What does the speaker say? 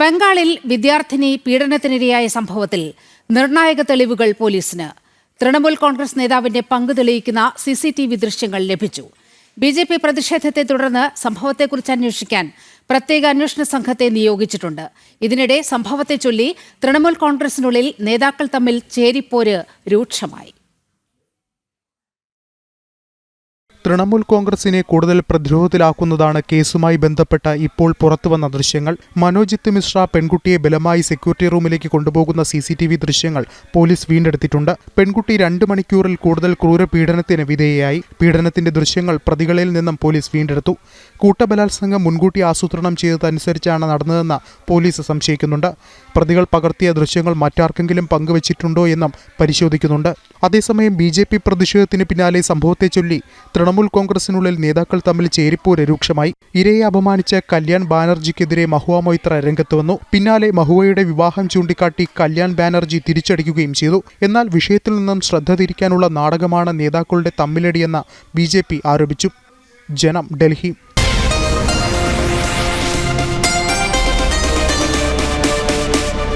ബംഗാളിൽ വിദ്യാർത്ഥിനി പീഡനത്തിനിരയായ സംഭവത്തിൽ നിർണായക തെളിവുകൾ പോലീസിന്. തൃണമൂൽ കോൺഗ്രസ് നേതാവിന്റെ പങ്ക് തെളിയിക്കുന്ന സി സി ടി വി ദൃശ്യങ്ങൾ ലഭിച്ചു. ബി ജെ പി പ്രതിഷേധത്തെ തുടർന്ന് സംഭവത്തെക്കുറിച്ച് അന്വേഷിക്കാൻ പ്രത്യേക അന്വേഷണ സംഘത്തെ നിയോഗിച്ചിട്ടുണ്ട്. ഇതിനിടെ സംഭവത്തെ ചൊല്ലി തൃണമൂൽ കോൺഗ്രസിനുള്ളിൽ നേതാക്കൾ തമ്മിൽ ചേരിപ്പോര് രൂക്ഷമായി. തൃണമൂൽ കോൺഗ്രസിനെ കൂടുതൽ പ്രതിരോധത്തിലാക്കുന്നതാണ് കേസുമായി ബന്ധപ്പെട്ട ഇപ്പോൾ പുറത്തുവന്ന ദൃശ്യങ്ങൾ. മനോജിത്ത് മിശ്ര പെൺകുട്ടിയെ ബലമായി സെക്യൂരിറ്റി റൂമിലേക്ക് കൊണ്ടുപോകുന്ന സി സി ടി വി ദൃശ്യങ്ങൾ പോലീസ് വീണ്ടെടുത്തിട്ടുണ്ട്. പെൺകുട്ടി രണ്ട് മണിക്കൂറിൽ കൂടുതൽ ക്രൂരപീഡനത്തിന് വിധേയയായി. പീഡനത്തിന്റെ ദൃശ്യങ്ങൾ പ്രതികളിൽ നിന്നും പോലീസ് വീണ്ടെടുത്തു. കൂട്ടബലാത്സംഗം മുൻകൂട്ടി ആസൂത്രണം ചെയ്തതനുസരിച്ചാണ് നടന്നതെന്ന് പോലീസ് സംശയിക്കുന്നുണ്ട്. പ്രതികൾ പകർത്തിയ ദൃശ്യങ്ങൾ മറ്റാർക്കെങ്കിലും പങ്കുവച്ചിട്ടുണ്ടോ എന്നും പരിശോധിക്കുന്നുണ്ട്. അതേസമയം ബി പ്രതിഷേധത്തിന് പിന്നാലെ സംഭവത്തെ ചൊല്ലി തൃണമൂൽ കോൺഗ്രസിനുള്ളിൽ നേതാക്കൾ തമ്മിൽ ചേരിപ്പോര് രൂക്ഷമായി. ഇരയെ അപമാനിച്ച കല്യാൺ ബാനർജിക്കെതിരെ മഹുവ മൊയ്ത്ര രംഗത്ത് വന്നു. പിന്നാലെ മഹുവയുടെ വിവാഹം ചൂണ്ടിക്കാട്ടി കല്യാൺ ബാനർജി തിരിച്ചടിക്കുകയും ചെയ്തു. എന്നാൽ വിഷയത്തിൽ നിന്നും ശ്രദ്ധ തിരിക്കാനുള്ള നാടകമാണ് നേതാക്കളുടെ തമ്മിലടിയെന്ന് ബി ആരോപിച്ചു. ജനം ഡൽഹി.